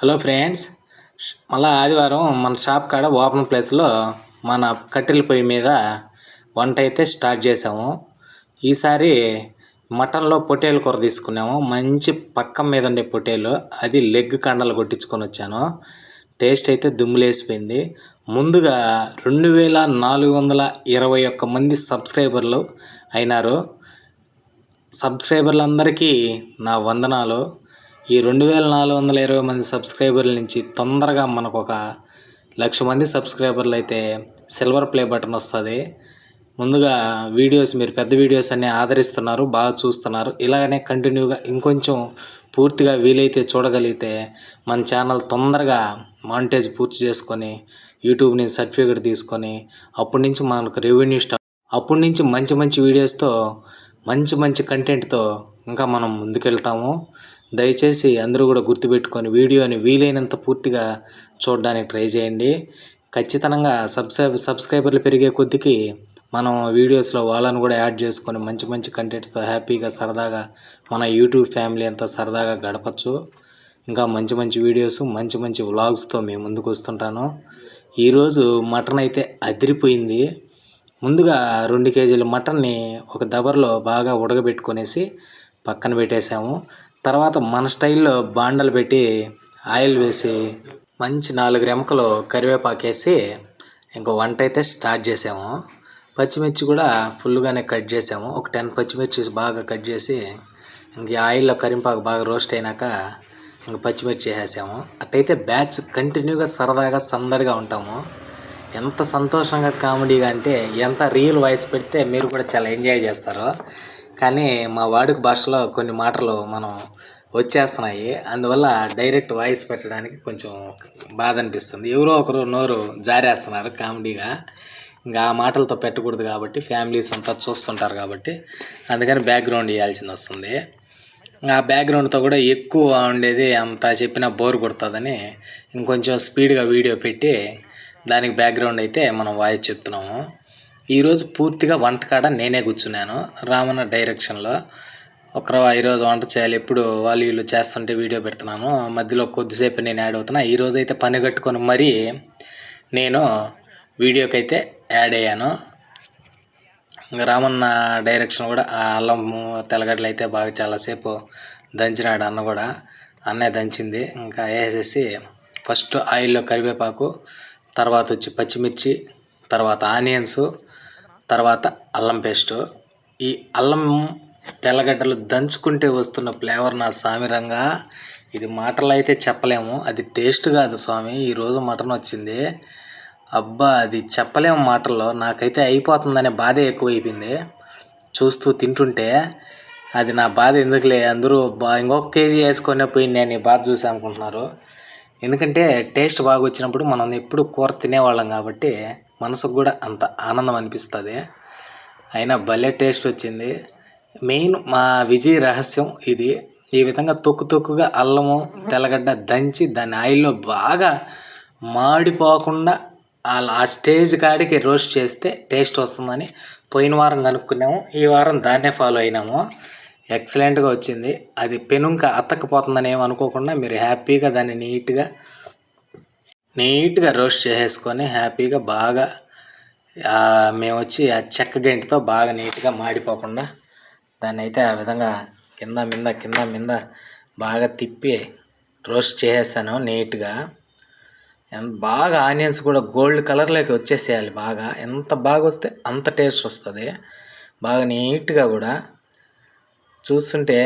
Hello friends. మళ్ళా ఆదివారం మన షాప్ కాడ ఓపెన్ ప్లేస్లో మన కట్టెల పొయ్యి మీద వంట అయితే స్టార్ట్ చేసాము ఈసారి మటన్లో పొటేలు కూర తీసుకున్నాము. మంచి పక్కం మీద ఉండే పొటేలు అది లెగ్ కండలు కొట్టించుకొని వచ్చాను. టేస్ట్ అయితే దుమ్ములేసిపోయింది. ముందుగా రెండు వేల నాలుగు వందల ఇరవై ఒక్క మంది సబ్స్క్రైబర్లు అయినారు. సబ్స్క్రైబర్లందరికీ నా వందనాలు. ఈ రెండు వేల నాలుగు వందల ఇరవై మంది సబ్స్క్రైబర్ల నుంచి తొందరగా మనకు ఒక లక్ష మంది సబ్స్క్రైబర్లు అయితే సిల్వర్ ప్లే బటన్ వస్తుంది. ముందుగా వీడియోస్ మీరు పెద్ద వీడియోస్ అన్నీ ఆదరిస్తున్నారు బాగా చూస్తున్నారు. ఇలాగనే కంటిన్యూగా ఇంకొంచెం పూర్తిగా వీలైతే చూడగలిగితే మన ఛానల్ తొందరగా మానిటైజ్ పూర్తి చేసుకొని యూట్యూబ్ నుంచి సర్టిఫికేట్ తీసుకొని అప్పటి నుంచి మనకు రెవెన్యూ స్టార్ట్ అప్పటి నుంచి మంచి మంచి వీడియోస్తో మంచి మంచి కంటెంట్తో ఇంకా మనం ముందుకెళ్తాము. దయచేసి అందరూ కూడా గుర్తుపెట్టుకొని వీడియోని వీలైనంత పూర్తిగా చూడడానికి ట్రై చేయండి. ఖచ్చితంగా సబ్స్క్రైబ్ సబ్స్క్రైబర్లు పెరిగే కొద్దికి మనం వీడియోస్లో వాళ్ళని కూడా యాడ్ చేసుకొని మంచి మంచి కంటెంట్స్తో హ్యాపీగా సరదాగా మన యూట్యూబ్ ఫ్యామిలీ అంతా సరదాగా గడపచ్చు. ఇంకా మంచి మంచి వీడియోస్ మంచి మంచి వ్లాగ్స్తో మేము ముందుకు వస్తుంటాను. ఈరోజు మటన్ అయితే అదిరిపోయింది. ముందుగా రెండు కేజీల మటన్ని ఒక దబర్లో బాగా ఉడకబెట్టుకొనేసి పక్కన పెట్టేశాము. తర్వాత మన స్టైల్లో బాండలు పెట్టి ఆయిల్ వేసి మంచి నాలుగు రెమకలు కరివేపాకు వేసి ఇంకో వంట అయితే స్టార్ట్ చేసాము. పచ్చిమిర్చి కూడా ఫుల్గానే కట్ చేసాము. ఒక టెన్ పచ్చిమిర్చి బాగా కట్ చేసి ఇంక ఆయిల్లో కరింపాకు బాగా రోస్ట్ అయినాక ఇంక పచ్చిమిర్చి వేసేసాము. అట్టయితే బ్యాచ్ కంటిన్యూగా సరదాగా సందడిగా ఉంటాము. ఎంత సంతోషంగా కామెడీగా అంటే ఎంత రియల్ వాయిస్ పెడితే మీరు కూడా చాలా ఎంజాయ్ చేస్తారు. కానీ మా వాడుక భాషలో కొన్ని మాటలు మనం వచ్చేస్తున్నాయి. అందువల్ల డైరెక్ట్ వాయిస్ పెట్టడానికి కొంచెం బాధ అనిపిస్తుంది. ఎవరో ఒకరు నోరు జారేస్తున్నారు కామెడీగా. ఇంకా ఆ మాటలతో పెట్టకూడదు కాబట్టి ఫ్యామిలీస్ అంతా చూస్తుంటారు కాబట్టి అందుకని బ్యాక్గ్రౌండ్ ఇవ్వాల్సింది వస్తుంది. ఆ బ్యాక్గ్రౌండ్తో కూడా ఎక్కువ ఉండేది అంత చెప్పినా బోర్ కొడుతుందని ఇంకొంచెం స్పీడ్గా వీడియో పెట్టి దానికి బ్యాక్గ్రౌండ్ అయితే మనం వాయిస్ చెప్తున్నాము. ఈరోజు పూర్తిగా వంటకాడ నేనే కూర్చున్నాను. రామన్న డైరెక్షన్లో ఒకరు ఈరోజు వంట చేయాలి. ఎప్పుడు వాళ్ళు వీళ్ళు చేస్తుంటే వీడియో పెడుతున్నాను మధ్యలో కొద్దిసేపు నేను యాడ్ అవుతున్నా. ఈరోజు అయితే పని కట్టుకొని మరీ నేను వీడియోకి అయితే యాడ్ అయ్యాను. ఇంకా రామన్న డైరెక్షన్ కూడా ఆ అల్లము తెల్లగడ్డలు అయితే బాగా చాలాసేపు దంచినాడు అన్న కూడా. అన్నే దంచింది. ఇంకా వేసేసి ఫస్ట్ ఆయిల్లో కరివేపాకు తర్వాత వచ్చి పచ్చిమిర్చి తర్వాత ఆనియన్స్ తర్వాత అల్లం పేస్ట్. ఈ అల్లం తెల్లగడ్డలు దంచుకుంటే వస్తున్న ఫ్లేవర్ నా సామిరంగా ఇది మాటలు అయితే చెప్పలేము. అది టేస్ట్ కాదు స్వామి. ఈరోజు మటన్ వచ్చింది. అబ్బా అది చెప్పలేము మాటల్లో. నాకైతే అయిపోతుందనే బాధే ఎక్కువైపోయింది. చూస్తూ తింటుంటే అది నా బాధ ఎందుకులే? అందరూ బా ఇంకొక కేజీ వేసుకునే పోయి నేను ఈ బాధ చూసి అనుకుంటున్నారు. ఎందుకంటే టేస్ట్ బాగా వచ్చినప్పుడు మనం ఎప్పుడు కూర తినేవాళ్ళం కాబట్టి మనసుకు కూడా అంత ఆనందం అనిపిస్తుంది. అయినా భలే టేస్ట్ వచ్చింది. మెయిన్ మా విజయ రహస్యం ఇది. ఈ విధంగా తొక్కు తొక్కుగా అల్లము తెల్లగడ్డ దంచి దాని ఆయిల్లో బాగా మాడిపోకుండా ఆ స్టేజ్ కాడికి రోస్ట్ చేస్తే టేస్ట్ వస్తుందని పోయిన వారం కనుక్కున్నాము. ఈ వారం దాన్నే ఫాలో అయినాము. ఎక్సలెంట్గా వచ్చింది. అది పెనుంక అత్తకపోతుందని ఏమనుకోకుండా అనుకోకుండా మీరు హ్యాపీగా దాన్ని నీట్గా నీట్గా రోస్ట్ చేసేసుకొని హ్యాపీగా బాగా మేము వచ్చి ఆ చెక్క గంటితో బాగా నీట్గా మాడిపోకుండా దాన్ని అయితే ఆ విధంగా కింద మింద కింద మింద బాగా తిప్పి రోస్ట్ చేసేసాను నీట్గా. ఎంత బాగా ఆనియన్స్ కూడా గోల్డ్ కలర్లోకి వచ్చేసేయాలి బాగా. ఎంత బాగా వస్తే అంత టేస్ట్ వస్తుంది. బాగా నీట్గా కూడా చూస్తుంటే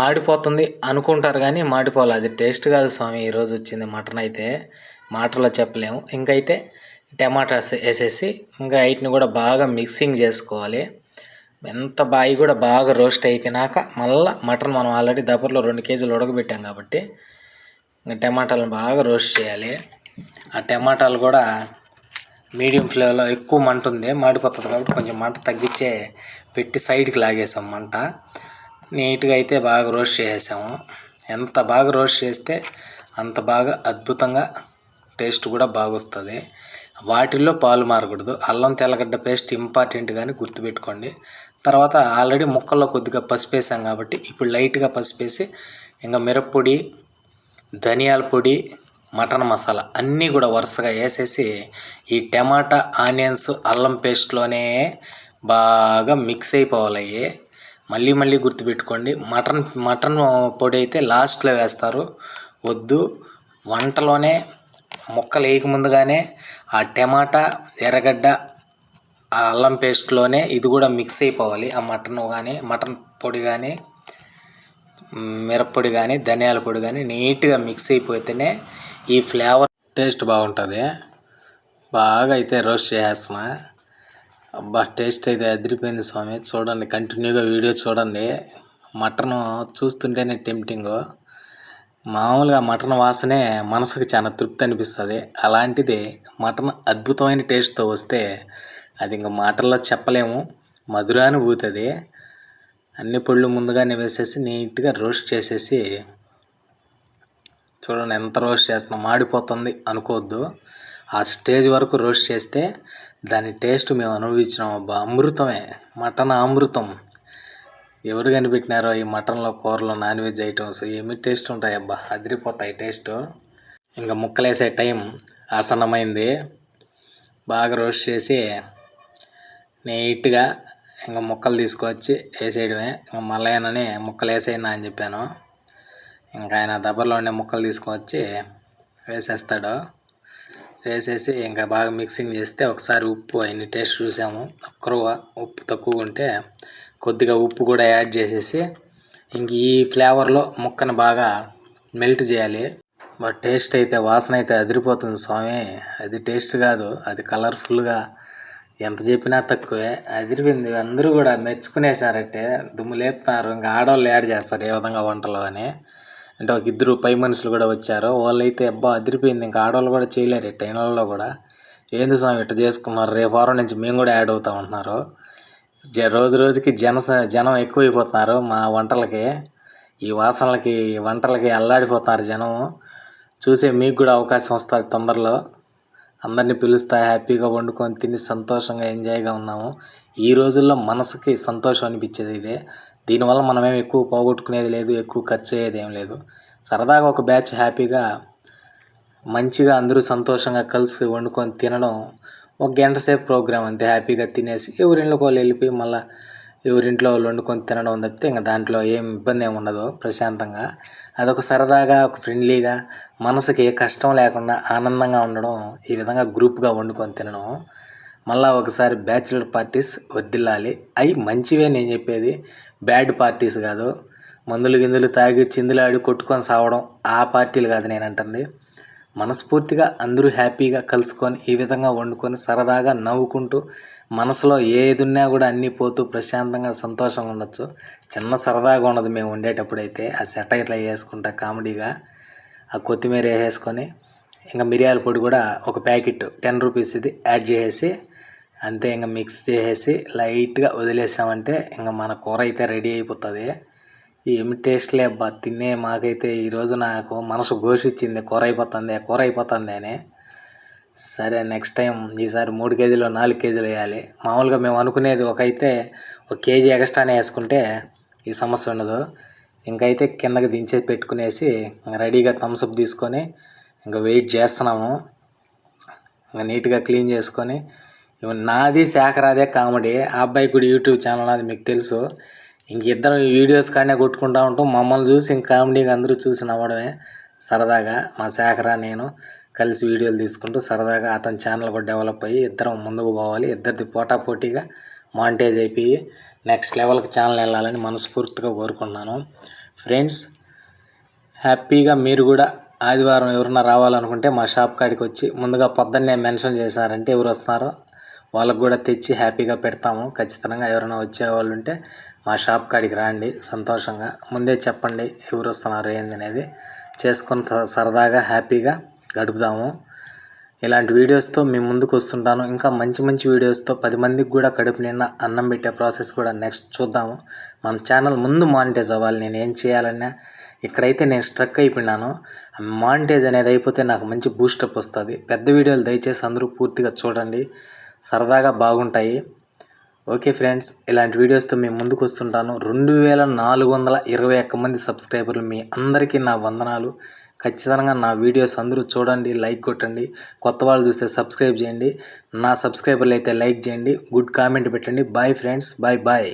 మాడిపోతుంది అనుకుంటారు కానీ మాడిపోవాలి. అది టేస్ట్ కాదు స్వామి ఈరోజు వచ్చింది మటన్ అయితే. మాటలో చెప్పలేము. ఇంకైతే టమాటాస్ వేసేసి ఇంకా వీటిని కూడా బాగా మిక్సింగ్ చేసుకోవాలి. ఎంత బాయి కూడా బాగా రోస్ట్ అయిపోయినాక మళ్ళీ మటన్ మనం ఆల్రెడీ దబ్బర్లో రెండు కేజీలు ఉడకబెట్టాం కాబట్టి ఇంకా టమాటాలను బాగా రోస్ట్ చేయాలి. ఆ టమాటాలు కూడా మీడియం ఫ్లేవర్లో ఎక్కువ మంట ఉంది మాడిపోతుంది కాబట్టి కొంచెం మంట తగ్గించే పెట్టి సైడ్కి లాగేసాం మంట. నీట్గా అయితే బాగా రోస్ట్ చేసేసాము. ఎంత బాగా రోస్ట్ చేస్తే అంత బాగా అద్భుతంగా టేస్ట్ కూడా బాగొస్తుంది. వాటిల్లో పాలు మారకూడదు. అల్లం తెల్లగడ్డ పేస్ట్ ఇంపార్టెంట్ కానీ గుర్తుపెట్టుకోండి. తర్వాత ఆల్రెడీ ముక్కల్లో కొద్దిగా పసుపు వేసాం కాబట్టి ఇప్పుడు లైట్గా పసుపు వేసి ఇంకా మిరప్పొడి ధనియాల పొడి మటన్ మసాలా అన్నీ కూడా వరుసగా వేసేసి ఈ టమాటా ఆనియన్స్ అల్లం పేస్ట్లోనే బాగా మిక్స్ అయిపోవాలి మళ్ళీ మళ్ళీ గుర్తుపెట్టుకోండి. మటన్ మటన్ పొడి అయితే లాస్ట్లో వేస్తారు. వద్దు. వంటలోనే ముక్కలు వేయక ముందుగానే ఆ టమాటా ఎర్రగడ్డ ఆ అల్లం పేస్ట్లోనే ఇది కూడా మిక్స్ అయిపోవాలి. ఆ మటన్ కానీ మటన్ పొడి కానీ మిరప్పొడి కానీ ధనియాల పొడి కానీ నీట్గా మిక్స్ అయిపోతేనే ఈ ఫ్లేవర్ టేస్ట్ బాగుంటుంది. బాగా అయితే రోస్ట్ చేసేస్తున్నా. అబ్బా టేస్ట్ అయితే అదిరిపోయింది స్వామి. చూడండి కంటిన్యూగా వీడియో చూడండి. మటన్ చూస్తుంటేనే టెంప్టింగ్ మామూలుగా మటన్ వాసనే మనసుకు చాలా తృప్తి అనిపిస్తుంది. అలాంటిది మటన్ అద్భుతమైన టేస్ట్తో వస్తే అది ఇంకా మాటల్లో చెప్పలేము. మధురానుభూతి అది అన్ని పళ్ళు ముందుగానే వేసేసి నీట్గా రోస్ట్ చేసేసి చూడండి ఎంత రోస్ట్ చేస్తున్నాం. మాడిపోతుంది అనుకోవద్దు. ఆ స్టేజ్ వరకు రోస్ట్ చేస్తే దాని టేస్ట్ మేము అనుభవించినాం. అబ్బా అమృతమే. మటన్ అమృతం. ఎవరు కనిపెట్టినారో ఈ మటన్లో కూరలో నాన్ వెజ్ ఐటమ్స్? ఏమి టేస్ట్ ఉంటాయి అబ్బా అదిరిపోతాయి టేస్ట్. ఇంకా ముక్కలేసే టైం ఆసన్నమైంది. బాగా రోస్ట్ చేసి నీట్గా ఇంకా ముక్కలు తీసుకొచ్చి వేసేయడమే. ఇంకా మల్లయ్యనని ముక్కలు వేసేయనా అని చెప్పాను. ఇంకా ఆయన దబ్బర్లో ఉండే ముక్కలు తీసుకొచ్చి వేసేస్తాడు. వేసేసి ఇంకా బాగా మిక్సింగ్ చేస్తే ఒకసారి ఉప్పు అన్ని టేస్ట్ చూసాము. ఒక్కరు ఉప్పు తక్కువ ఉంటే కొద్దిగా ఉప్పు కూడా యాడ్ చేసేసి ఇంక ఈ ఫ్లేవర్లో ముక్కను బాగా మెల్ట్ చేయాలి. బట్ టేస్ట్ అయితే వాసన అయితే అదిరిపోతుంది స్వామి. అది టేస్ట్ కాదు అది కలర్ఫుల్గా ఎంత చెప్పినా తక్కువే. అదిరిపోయింది. అందరూ కూడా మెచ్చుకునేసారంటే దుమ్ము లేపుతున్నారు. ఇంకా ఆడవాళ్ళు యాడ్ చేస్తారు ఏ విధంగా వంటలు అని. అంటే ఒక ఇద్దరు పై మనుషులు కూడా వచ్చారు. వాళ్ళైతే అబ్బా అదిరిపోయింది. ఇంకా ఆడవాళ్ళు కూడా చేయలేరు. ట్రైన్లలో కూడా. ఏంది స్వామి ఇట్లా చేసుకున్నారు రేపు వారం నుంచి మేము కూడా యాడ్ అవుతా ఉంటున్నారు. రోజు రోజుకి జన జనం ఎక్కువైపోతున్నారు మా వంటలకి. ఈ వాసనలకి వంటలకి అల్లాడిపోతున్నారు జనం. చూసే మీకు కూడా అవకాశం వస్తుంది తొందరలో. అందరినీ పిలుస్తా హ్యాపీగా వండుకొని తిని సంతోషంగా ఎంజాయ్గా ఉన్నాము. ఈ రోజుల్లో మనసుకి సంతోషం అనిపించేది ఇదే. దీనివల్ల మనమేం ఎక్కువ పోగొట్టుకునేది లేదు ఎక్కువ ఖర్చు అయ్యేది ఏం లేదు. సరదాగా ఒక బ్యాచ్ హ్యాపీగా మంచిగా అందరూ సంతోషంగా కలిసి వండుకొని తినడం ఒక గంట సేపు ప్రోగ్రామ్ అంతే హ్యాపీగా తినేసి ఎవరింట్లోకి వాళ్ళు వెళ్ళిపోయి మళ్ళీ ఎవరింట్లో వాళ్ళు వండుకొని తినడం తప్పితే ఇంకా దాంట్లో ఏం ఇబ్బంది ఏమి ఉండదు ప్రశాంతంగా. అదొక సరదాగా ఒక ఫ్రెండ్లీగా మనసుకి ఏ కష్టం లేకుండా ఆనందంగా ఉండడం ఈ విధంగా గ్రూప్గా వండుకొని తినడం. మళ్ళీ ఒకసారి బ్యాచిలర్ పార్టీస్ వర్దిల్లాలి అవి మంచివే నేను చెప్పేది. బ్యాడ్ పార్టీస్ కాదు. మందులు గిందులు తాగి చిందులాడి కొట్టుకొని సావడం ఆ పార్టీలు కాదు నేను అంటుంది. మనస్ఫూర్తిగా అందరూ హ్యాపీగా కలుసుకొని ఈ విధంగా వండుకొని సరదాగా నవ్వుకుంటూ మనసులో ఏదున్నా కూడా అన్నీ పోతూ ప్రశాంతంగా సంతోషంగా ఉండొచ్చు. చిన్న సరదాగా ఉండదు మేము ఉండేటప్పుడైతే ఆ సెటైర్లు వేసుకుంటా కామెడీగా. ఆ కొత్తిమీర వేసుకొని ఇంకా మిరియాల పొడి కూడా ఒక ప్యాకెట్ టెన్ రూపీస్ ఇది యాడ్ చేసేసి అంతే ఇంకా మిక్స్ చేసేసి లైట్గా వదిలేసామంటే ఇంకా మన కూర అయితే రెడీ అయిపోతుంది. ఏమి టేస్ట్లే అబ్బా తినే మాకైతే ఈరోజు నాకు మనసు ఘోషించింది కూర అయిపోతుంది కూర అయిపోతుంది అని. సరే నెక్స్ట్ టైం ఈసారి మూడు కేజీలు నాలుగు కేజీలు వేయాలి. మామూలుగా మేము అనుకునేది ఒక అయితే ఒక కేజీ ఎక్స్ట్రానే వేసుకుంటే ఈ సమస్య ఉండదు. ఇంకైతే కిందకి దించే పెట్టుకునేసి రెడీగా థమ్స్అప్ తీసుకొని ఇంకా వెయిట్ చేస్తున్నాము. ఇంకా నీట్గా క్లీన్ చేసుకొని. నాది శేఖరాదే కామెడీ. ఆ అబ్బాయి కూడా యూట్యూబ్ ఛానల్ అది మీకు తెలుసు. ఇంక ఇద్దరం వీడియోస్ కాడనే కొట్టుకుంటా ఉంటాం. మమ్మల్ని చూసి ఇంక కామెడీగా అందరూ చూసి నవ్వడమే సరదాగా. మా శాఖరా నేను కలిసి వీడియోలు తీసుకుంటూ సరదాగా అతని ఛానల్ కూడా డెవలప్ అయ్యి ఇద్దరం ముందుకు పోవాలి. ఇద్దరిది పోటాపోటీగా మాంటేజ్ అయిపోయి నెక్స్ట్ లెవెల్కి ఛానల్ వెళ్ళాలని మనస్ఫూర్తిగా కోరుకున్నాను ఫ్రెండ్స్ హ్యాపీగా మీరు కూడా ఆదివారం ఎవరన్నా రావాలనుకుంటే మా షాప్ కాడికి వచ్చి ముందుగా పొద్దున్నే మెన్షన్ చేశారంటే ఎవరు వస్తున్నారో వాళ్ళకు కూడా తెచ్చి హ్యాపీగా పెడతాము. ఖచ్చితంగా ఎవరైనా వచ్చేవాళ్ళు ఉంటే మా షాప్ కాడికి రండి సంతోషంగా. ముందే చెప్పండి ఎవరు వస్తున్నారు ఏంది అనేది చేసుకొని స- సరదాగా హ్యాపీగా గడుపుదాము. ఇలాంటి వీడియోస్తో మేము ముందుకు వస్తుంటాను. ఇంకా మంచి మంచి వీడియోస్తో పది మందికి కూడా కడుపు నిండా అన్నం పెట్టే ప్రాసెస్ కూడా నెక్స్ట్ చూద్దాము. మన ఛానల్ ముందు మానిటైజ్ అవ్వాలి. నేను ఏం చేయాలన్నా ఇక్కడైతే నేను స్ట్రక్ అయిపోయినాను. మానిటైజ్ అనేది అయిపోతే నాకు మంచి బూస్టప్ వస్తుంది. పెద్ద వీడియోలు దయచేసి అందరూ పూర్తిగా చూడండి. సరదాగా బాగుంటాయి. ఓకే ఫ్రెండ్స్ ఇలాంటి వీడియోస్తో మేము ముందుకు వస్తుంటాను. రెండు వేల నాలుగు వందల ఇరవై ఒక్క మంది సబ్స్క్రైబర్లు మీ అందరికీ నా వందనాలు. ఖచ్చితంగా నా వీడియోస్ అందరూ చూడండి లైక్ కొట్టండి. కొత్త వాళ్ళు చూస్తే సబ్స్క్రైబ్ చేయండి. నా సబ్స్క్రైబర్లు అయితే లైక్ చేయండి. గుడ్ కామెంట్ పెట్టండి. Bye friends bye bye.